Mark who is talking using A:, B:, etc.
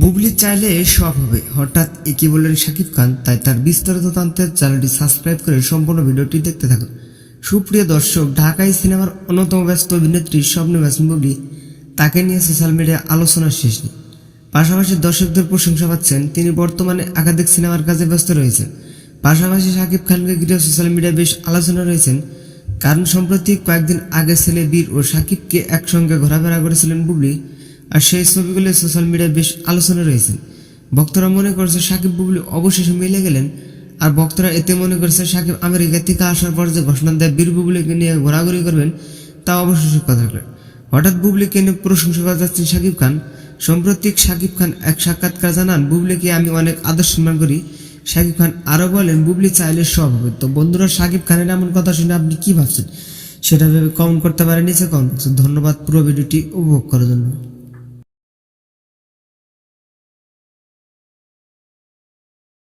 A: বুবলি চাইলে সব হবে। হঠাৎ একে বললেন শাকিব খান, তাই তার বিস্তারিত জানতে চ্যানেলটি সাবস্ক্রাইব করে সম্পূর্ণ ভিডিওটি দেখতে থাকুন। সুপ্রিয় দর্শক, ঢাকাই সিনেমার অন্যতম ব্যস্ত অভিনেত্রী স্বপ্ন ম্যাসিন বুবলি, তাকে নিয়ে সোশ্যাল মিডিয়া আলোচনার শেষ নেই। পাশাপাশি দর্শকদের প্রশংসা পাচ্ছেন, তিনি বর্তমানে একাধিক সিনেমার কাজে ব্যস্ত রয়েছেন। পাশাপাশি শাকিব খানকে ঘিরে সোশ্যাল মিডিয়ায় বেশ আলোচনা রয়েছেন। কারণ সম্প্রতি কয়েকদিন আগে ছেলে বীর ও শাকিবকে একসঙ্গে ঘোরাফেরা করেছিলেন বুবলি আর সেই ছবিগুলো সোশ্যাল মিডিয়ায় বেশ আলোচনা রয়েছে। ভক্তরা মনে করছে শাকিব বুবলি অবশেষে মিলে গেলেন, আর ভক্তরা এতে মনে করছে শাকিব আমেরিকা থেকে আসার পর যে ঘোষণা দেয় বীর বুবলিকে নিয়ে ঘোরাঘুরি করবেন, তা অবশেষে কথা হঠাৎ বুবলিকে নিয়ে প্রশংসা করা যাচ্ছেন শাকিব খান। সম্প্রতি শাকিব খান এক সাক্ষাৎকার জানান, বুবলিকে আমি অনেক আদর সম্মান করি। শাকিব খান আরও বলেন, বুবলি চাইলে সব হবে। তো বন্ধুরা শাকিব খানের এমন কথা শুনে আপনি কি ভাবছেন? সেটা ভেবে কমেন্ট করতে পারেন, নিচে কমেন্ট ধন্যবাদ, পুরো ভিডিওটি উপভোগ করার জন্য।